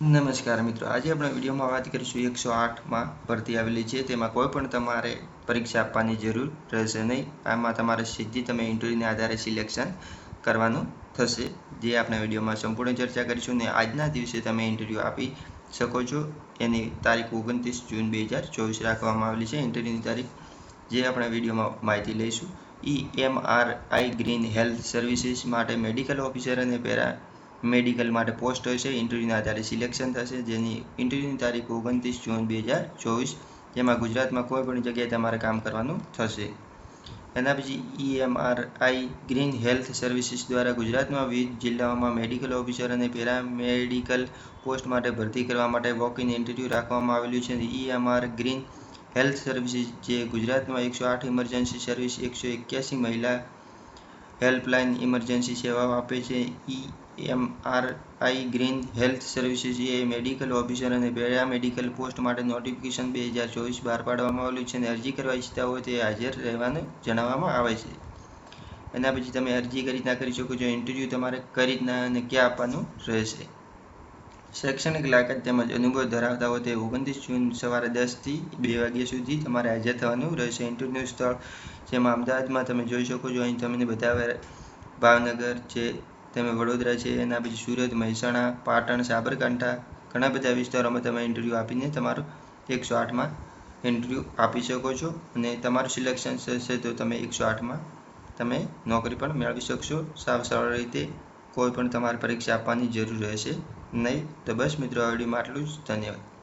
નમસ્કાર મિત્રો, આજે આપણે વિડીયોમાં વાત કરીશું એકસો આઠમાં ભરતી આવેલી છે. તેમાં કોઈ પણ તમારે પરીક્ષા આપવાની જરૂર રહેશે નહીં. આમાં તમારે સીધી તમે ઇન્ટરવ્યૂના આધારે સિલેક્શન કરવાનું થશે. જે આપણે વિડીયોમાં સંપૂર્ણ ચર્ચા કરીશું ને આજના દિવસે તમે ઇન્ટરવ્યૂ આપી શકો છો. એની તારીખ ઓગણત્રીસ જૂન બે હજાર ચોવીસ રાખવામાં આવેલી છે. ઇન્ટરવ્યૂની તારીખ જે આપણે વિડીયોમાં માહિતી લઈશું. E M R I green health services માટે મેડિકલ ઓફિસર અને પેરા મેડિકલ માટે પોસ્ટ હશે ઇન્ટરવ્યૂના આધારે સિલેક્શન થશે. જેની ઇન્ટરવ્યૂની તારીખ ઓગણત્રીસ જૂન બે હજાર ચોવીસ. જેમાં ગુજરાતમાં કોઈ પણ જગ્યાએ તમારે કામ કરવાનું થશે. એના પછી ઈએમઆરઆઈ ગ્રીન હેલ્થ સર્વિસીસ દ્વારા ગુજરાતમાં વિવિધ જિલ્લાઓમાં મેડિકલ ઓફિસર અને પેરામેડિકલ પોસ્ટ માટે ભરતી કરવા માટે વોક ઇન ઇન્ટરવ્યૂ રાખવામાં આવેલું છે. ઈએમઆર ગ્રીન હેલ્થ સર્વિસીસ, જે ગુજરાતમાં એકસો આઠ ઇમરજન્સી સર્વિસ, એકસો એક્યાસી મહિલા હેલ્પલાઇન ઇમરજન્સી સેવાઓ આપે છે. E MRI green health services એ મેડિકલ ઓફિસર અને પેરામેડિકલ પોસ્ટ માટે નોટિફિકેશન બે હજાર ચોવીસ બહાર પાડવામાં આવેલું છે અને અરજી કરવા ઈચ્છતા હોય તે હાજર રહેવાનું જણાવવામાં આવે છે. એના પછી તમે અરજી કરી રીતના કરી શકો છો. ઇન્ટરવ્યૂ તમારે કઈ રીતના અને ક્યાં આપવાનું રહેશે. શૈક્ષણિક લાયકાત તેમજ અનુભવ ધરાવતા હોય તે ઓગણત્રીસ જૂન સવારે દસથી બે વાગ્યા સુધી તમારે હાજર થવાનું રહેશે. ઇન્ટરવ્યૂ સ્થળ જેમાં અમદાવાદમાં તમે જોઈ શકો છો. અહીં તમને બધા ભાવનગર છે, તમે વડોદરા છે, એના પછી સુરત, મહેસાણા, પાટણ, સાબરકાંઠા, ઘણા બધા વિસ્તારોમાં તમે ઇન્ટરવ્યૂ આપીને તમારો એકસો આઠમાં ઇન્ટરવ્યૂ આપી શકો છો. અને તમારું સિલેક્શન થશે તો તમે એકસો આઠમાં તમે નોકરી પણ મેળવી શકશો. સાવ સરળ રીતે કોઈ પણ તમારે પરીક્ષા આપવાની જરૂર રહેશે. નહીં તો બસ મિત્રો આ વિડીયોમાં આટલું જ ધન્યવાદ.